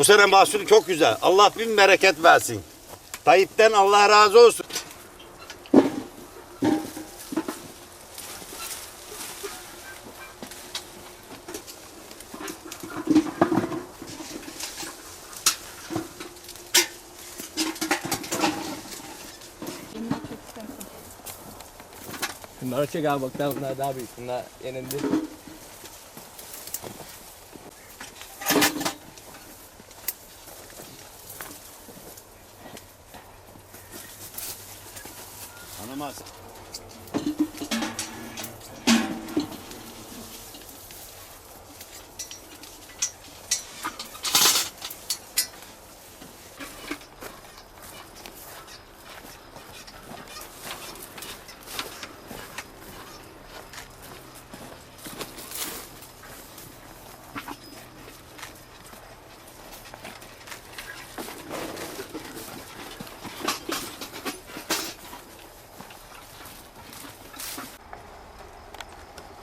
Bu sene mahsul çok güzel. Allah bin bereket versin. Tayyip'ten Allah razı olsun. Bunları çek abi bak daha daha büyük. Bunlar yenildi. ます。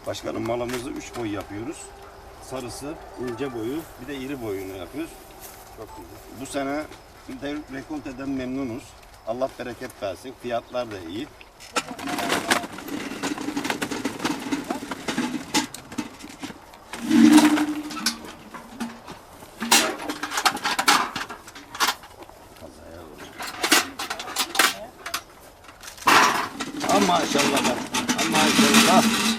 Başkanım malımızı üç boy yapıyoruz. Sarısı, ince boyu, bir de iri boyunu yapıyoruz. Çok güzel. Bu sene de rekolteden memnunuz. Allah bereket versin. Fiyatlar da iyi. Ama maşallah bak. Ama maşallah.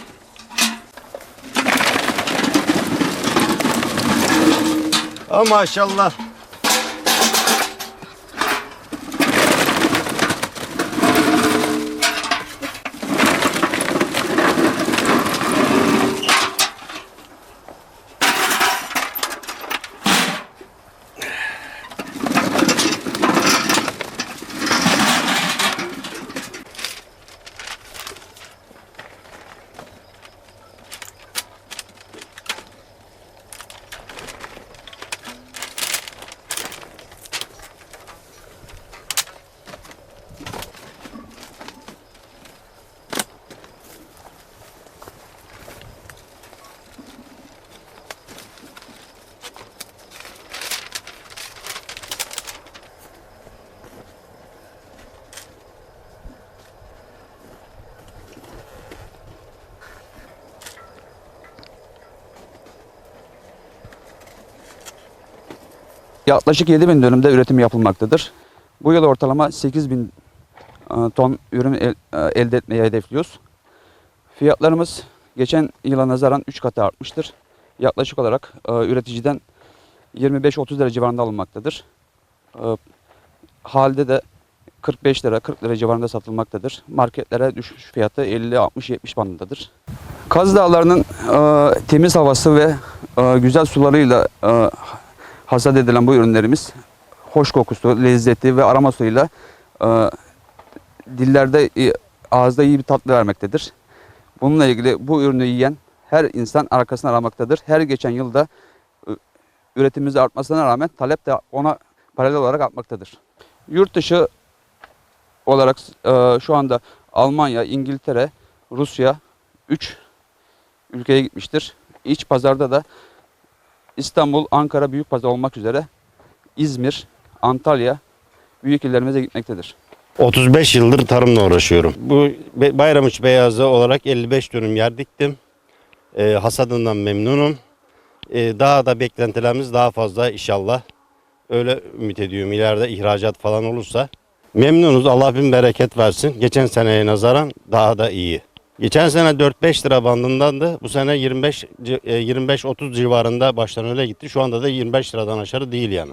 Ha maşallah. Yaklaşık 7 bin dönümde üretim yapılmaktadır. Bu yıl ortalama 8 bin e, ton ürün e, elde etmeyi hedefliyoruz. Fiyatlarımız geçen yıla nazaran 3 katı artmıştır. Yaklaşık olarak e, üreticiden 25-30 lira civarında alınmaktadır. Halde de 45 lira 40 lira civarında satılmaktadır. Marketlere düşmüş fiyatı 50-60-70 bandındadır. Kaz Dağları'nın e, temiz havası ve e, güzel sularıyla e, hasat edilen bu ürünlerimiz hoş kokusu, lezzeti ve aroma suyuyla e, dillerde, e, ağızda iyi bir tatlı vermektedir. Bununla ilgili bu ürünü yiyen her insan arkasını aramaktadır. Her geçen yılda e, üretimimiz artmasına rağmen talep de ona paralel olarak artmaktadır. Yurt dışı olarak e, şu anda Almanya, İngiltere, Rusya 3 ülkeye gitmiştir. İç pazarda da İstanbul, Ankara büyük pazar olmak üzere İzmir, Antalya büyük illerimize gitmektedir. 35 yıldır tarımla uğraşıyorum. Bu Bayramış Beyazı olarak 55 dönüm yer diktim. Ee, hasadından memnunum. Ee, daha da beklentilerimiz daha fazla inşallah. Öyle ümit ediyorum ileride ihracat falan olursa. Memnunuz Allah bin bereket versin. Geçen seneye nazaran daha da iyi. Geçen sene 4-5 lira bandındandı. Bu sene 25 ci- e, 25-30 civarında baştan öyle gitti. Şu anda da 25 liradan aşağı değil yani.